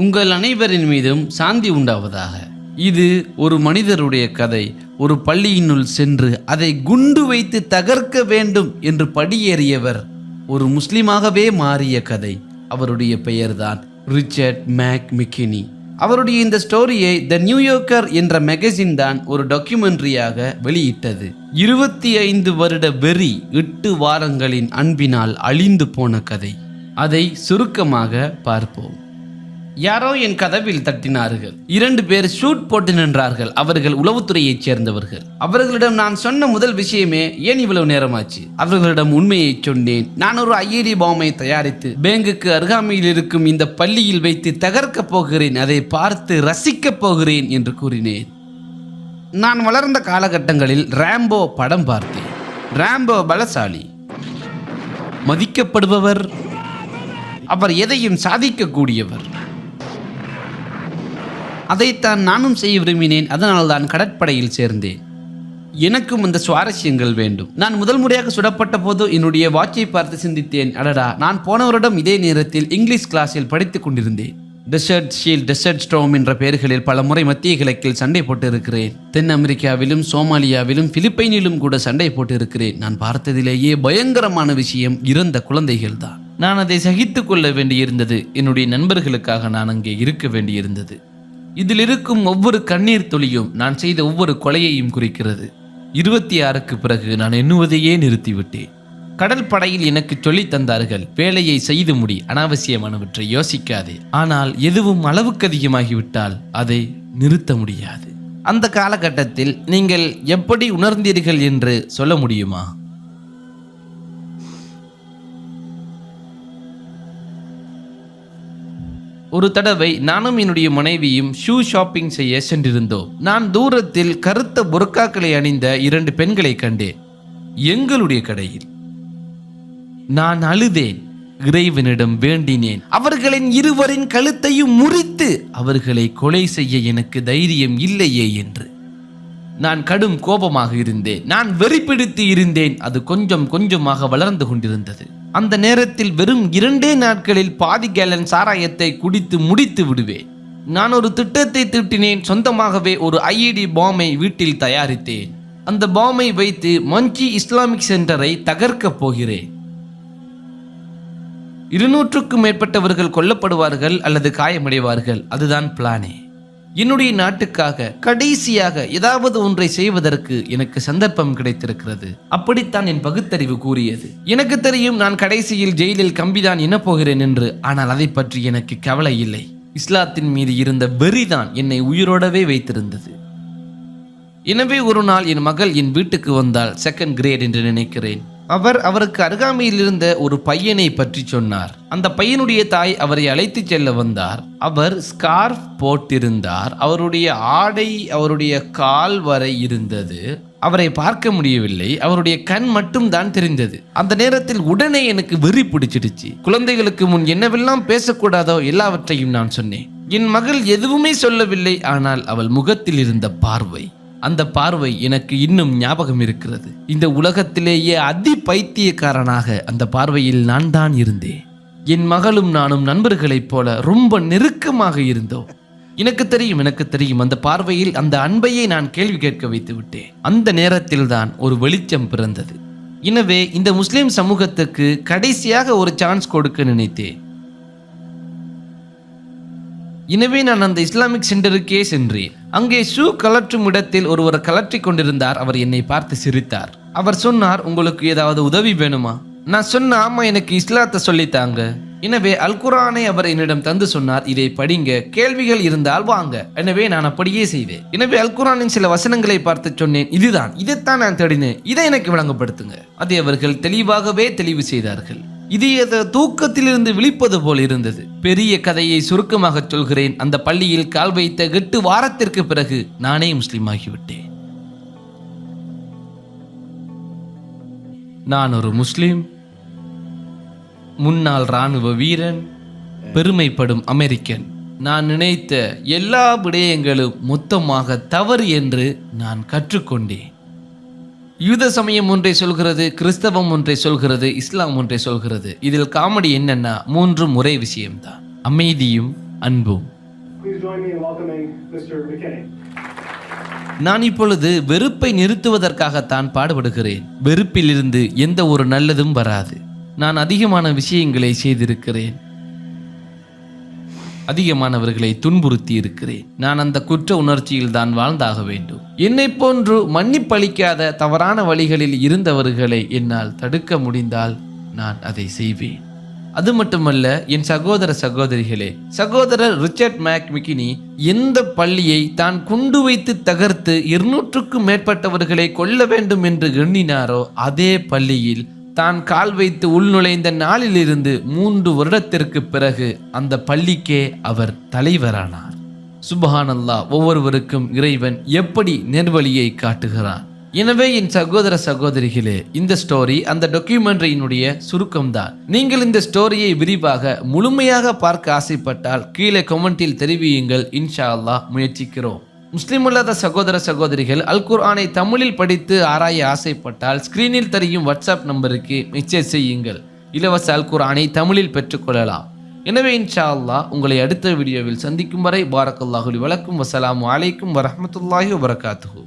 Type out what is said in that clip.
உங்கள் அனைவரின் மீதும் சாந்தி உண்டாவதாக. இது ஒரு மனிதருடைய கதை. ஒரு பள்ளியினுள் சென்று அதை குண்டு வைத்து தகர்க்க வேண்டும் என்று படியேறியவர் ஒரு முஸ்லிமாகவே மாறிய கதை. அவருடைய பெயர்தான் ரிச்சர்ட் மேக் மிக்கினி. அவருடைய இந்த ஸ்டோரியை த நியூயோர்க்கர் என்ற மெகசின் தான் ஒரு டாக்குமெண்ட்ரியாக வெளியிட்டது. இருபத்தி ஐந்து வருட வெறி எட்டு வாரங்களின் அன்பினால் அழிந்து போன கதை. அதை சுருக்கமாக பார்ப்போம். யாரோ என் கதவில் தட்டினார்கள். இரண்டு பேர் ஷூட் போட்டு நின்றார்கள். அவர்கள் உளவுத்துறையைச் சேர்ந்தவர்கள். அவர்களிடம் நான் சொன்ன முதல் விஷயமே ஏன் இவ்வளவு நேரமாச்சு? அவர்களிடம் உண்மையை சொன்னேன் நான் ஒரு ஐஏடி பாம்பை தயாரித்து பேங்குக்கு அருகாமையில் இருக்கும் இந்த பள்ளியில் வைத்து தகர்க்கப் போகிறேன். அதை பார்த்து ரசிக்கப் போகிறேன் என்று கூறினேன். நான் வளர்ந்த காலகட்டங்களில் ரேம்போ படம் பார்த்தேன். ரேம்போ பலசாலி. மதிக்கப்படுபவர். அவர் எதையும் சாதிக்கக்கூடியவர் அதைத்தான் நானும் செய்ய விரும்பினேன். அதனால் தான் கடற்படையில் சேர்ந்தேன். எனக்கும் அந்த சுவாரஸ்யங்கள் வேண்டும். நான் முதல் முறையாக சுடப்பட்ட போது என்னுடைய வாட்சை பார்த்து சிந்தித்தேன். அடடா நான் போன வருடம் இதே நேரத்தில் இங்கிலீஷ் கிளாஸில் படித்துக் கொண்டிருந்தேன். டெசர்ட் ஷீல் டெசர்ட் ஸ்டோம் என்ற பெயர்களில் பல முறை மத்திய கிழக்கில் சண்டை போட்டு இருக்கிறேன் தென் அமெரிக்காவிலும் சோமாலியாவிலும் பிலிப்பைனிலும் கூட சண்டை போட்டு இருக்கிறேன் நான் பார்த்ததிலேயே பயங்கரமான விஷயம் இறந்த குழந்தைகள் தான் நான் அதை சகித்து கொள்ள வேண்டியிருந்தது. என்னுடைய நண்பர்களுக்காக நான் அங்கே இருக்க வேண்டியிருந்தது. இதில் இருக்கும் ஒவ்வொரு கண்ணீர் துளியும் நான் செய்த ஒவ்வொரு கொலையையும் குறிக்கிறது. இருபத்தி ஆறுக்கு பிறகு நான் எண்ணுவதையே நிறுத்திவிட்டேன். கடல் படையில் எனக்கு சொல்லித் தந்தார்கள் வேலையை செய்து முடி அனாவசியமானவற்றை யோசிக்காதே. ஆனால் எதுவும் அளவுக்கு அதிகமாகிவிட்டால் அதை நிறுத்த முடியாது. அந்த காலகட்டத்தில் நீங்கள் எப்படி உணர்ந்தீர்கள் என்று சொல்ல முடியுமா? ஒரு தடவை நானும் என்னுடைய மனைவியும் ஷூ ஷாப்பிங் செய்ய சென்றிருந்தோம். நான் தூரத்தில் கருத்த புர்காக்களை அணிந்த இரண்டு பெண்களை கண்டேன். எங்களுடைய கடையில். நான் அழுதேன். இறைவனிடம் வேண்டினேன். அவர்களின் இருவரின் கழுத்தையும் முறித்து அவர்களை கொலை செய்ய எனக்கு தைரியம் இல்லையே என்று. நான் கடும் கோபமாக இருந்தேன். நான் வெறிப்பிடித்து இருந்தேன். அது கொஞ்சம் கொஞ்சமாக வளர்ந்து கொண்டிருந்தது. அந்த நேரத்தில் வெறும் இரண்டே நாட்களில் பாதி கேலன் சாராயத்தை குடித்து முடித்து விடுவேன். நான் ஒரு திட்டத்தை திட்டினேன் சொந்தமாகவே ஒரு ஐஇடி பாம்பை வீட்டில் தயாரித்தேன். அந்த பாம்பை வைத்து மஞ்சி இஸ்லாமிக் சென்டரை தகர்க்கப் போகிறேன். இருநூற்றுக்கும் மேற்பட்டவர்கள் கொல்லப்படுவார்கள் அல்லது காயமடைவார்கள் அதுதான் பிளானே. என்னுடைய நாட்டுக்காக கடைசியாக ஏதாவது ஒன்றை செய்வதற்கு எனக்கு சந்தர்ப்பம் கிடைத்திருக்கிறது. அப்படித்தான் என் பகுத்தறிவு கூறியது. எனக்கு தெரியும் நான் கடைசியில் ஜெயிலில் கம்பிதான் என்ன போகிறேன் என்று ஆனால் அதை பற்றி எனக்கு கவலை இல்லை. இஸ்லாத்தின் மீது இருந்த வெறிதான் என்னை உயிரோடவே வைத்திருந்தது. எனவே ஒரு நாள் என் மகள் என் வீட்டுக்கு வந்தால் செகண்ட் கிரேட் என்று நினைக்கிறேன். அவர் அவருக்கு அருகாமையில் இருந்த ஒரு பையனை பற்றி சொன்னார். அந்த பையனுடைய தாய் அவரை அழைத்துச் செல்ல வந்தார். அவர் ஸ்கார்ஃப் போட்டிருந்தார். அவருடைய ஆடை அவருடைய கால் வரை இருந்தது. அவரை பார்க்க முடியவில்லை. அவருடைய கண் மட்டும் தான் தெரிந்தது. அந்த நேரத்தில் உடனே எனக்கு வெறி பிடிச்சிடுச்சு. குழந்தைகளுக்கு முன் என்னவெல்லாம் பேசக்கூடாதோ எல்லாவற்றையும் நான் சொன்னேன். என் மகள் எதுவுமே சொல்லவில்லை. ஆனால் அவள் முகத்தில் இருந்த பார்வை. அந்த பார்வை எனக்கு இன்னும் ஞாபகம் இருக்கிறது. இந்த உலகத்திலேயே அதி பைத்தியக்காரனாக அந்த பார்வையில் நான் தான் இருந்தேன். என் மகளும் நானும் நண்பர்களைப் போல ரொம்ப நெருக்கமாக இருந்தோம். எனக்கு தெரியும் எனக்கு தெரியும் அந்த பார்வையில் அந்த அன்பையை நான் கேள்வி கேட்க வைத்து விட்டேன். அந்த நேரத்தில் தான் ஒரு வெளிச்சம் பிறந்தது. எனவே இந்த முஸ்லிம் சமூகத்துக்கு கடைசியாக ஒரு சான்ஸ் கொடுக்க நினைத்தேன். எனவே நான் அந்த இஸ்லாமிக் சென்டருக்கே சென்றேன். அங்கே ஷூ கலற்றும் இடத்தில் ஒருவர் கலற்றிக் கொண்டிருந்தார். அவர் என்னை பார்த்து சிரித்தார். அவர் சொன்னார் உங்களுக்கு ஏதாவது உதவி வேணுமா? நான் சொன்ன ஆமா எனக்கு இஸ்லாத்தை சொல்லித்தாங்க எனவே அல்குரானை அவர் என்னிடம் தந்து சொன்னார். இதை படிங்க. கேள்விகள் இருந்தால் வாங்க. எனவே நான் அப்படியே செய்தேன். எனவே அல்குரானின் சில வசனங்களை பார்த்து சொன்னேன். இதுதான். இதைத்தான் நான் தேடினேன். இதை எனக்கு விளங்கப்படுத்துங்க. அதை அவர்கள் தெளிவாகவே தெளிவு செய்தார்கள். இது ஏதோ தூக்கத்திலிருந்து விழிப்பது போல் இருந்தது. பெரிய கதையை சுருக்கமாக சொல்கிறேன். அந்த பள்ளியில் கால் வைத்த எட்டு வாரத்திற்கு பிறகு நானே முஸ்லீம் ஆகிவிட்டேன். நான் ஒரு முஸ்லீம். முன்னாள் இராணுவ வீரன். பெருமைப்படும் அமெரிக்கன். நான் நினைத்த எல்லா விடயங்களும் மொத்தமாக தவறு என்று நான் கற்றுக்கொண்டேன். யூத சமயம் ஒன்றை சொல்கிறது கிறிஸ்தவம் ஒன்றை சொல்கிறது இஸ்லாம் ஒன்றை சொல்கிறது. இதில் காமெடி என்னன்னா மூன்றும் ஒரே விஷயம்தான். அமைதியும் அன்பும்? நான் இப்பொழுது வெறுப்பை நிறுத்துவதற்காகத்தான் பாடுபடுகிறேன். வெறுப்பிலிருந்து எந்த ஒரு நல்லதும் வராது. நான் அதிகமான விஷயங்களை செய்திருக்கிறேன். அதிகமானவர்களை துன்புறுத்தி இருக்கிறேன் நான் அந்த குற்ற உணர்ச்சியில் தான் வாழ்ந்தாக வேண்டும். என்னை போன்று மன்னிப்பளிக்காத தவறான வழிகளில் இருந்தவர்களை என்னால் தடுக்க முடிந்தால் நான் அதை செய்வேன். அது மட்டுமல்ல என் சகோதர சகோதரிகளே சகோதரர் ரிச்சர்ட் மேக் மிக்கினி எந்த பள்ளியை தான் குண்டு வைத்து தகர்த்து இருநூற்றுக்கும் மேற்பட்டவர்களை கொல்ல வேண்டும் என்று எண்ணினாரோ அதே பள்ளியில் தான் கால் வைத்து உள்நுழைந்த நாளிலிருந்து மூன்று வருடத்திற்கு பிறகு அந்த பள்ளிக்கே அவர் தலைவரானார். சுபஹானல்லா ஒவ்வொருவருக்கும் இறைவன் எப்படி நெர்வழியை காட்டுகிறான் எனவே என் சகோதர சகோதரிகளே இந்த ஸ்டோரி அந்த டாக்குமெண்ட்ரியினுடைய சுருக்கம்தான். நீங்கள் இந்த ஸ்டோரியை விரிவாக முழுமையாக பார்க்க ஆசைப்பட்டால் கீழே கமெண்டில் தெரிவியுங்கள். இன்ஷா அல்லா முயற்சிக்கிறோம். முஸ்லீம் அல்லாத சகோதர சகோதரிகள் அல் குர்ஆனை தமிழில் படித்து ஆராய ஆசைப்பட்டால் ஸ்கிரீனில் தெரியும் வாட்ஸ்அப் நம்பருக்கு மெசேஜ் செய்யுங்கள். இலவச அல் குர்ஆனை தமிழில் பெற்றுக்கொள்ளலாம். எனவே இன்ஷா அல்லாஹ் உங்களை அடுத்த வீடியோவில் சந்திக்கும் வரை பாரக்கல்லாஹுலி வழக்கும் வசலாம் அலைக்கும் வரமத்துல்லாஹி வபரகாத்துஹு.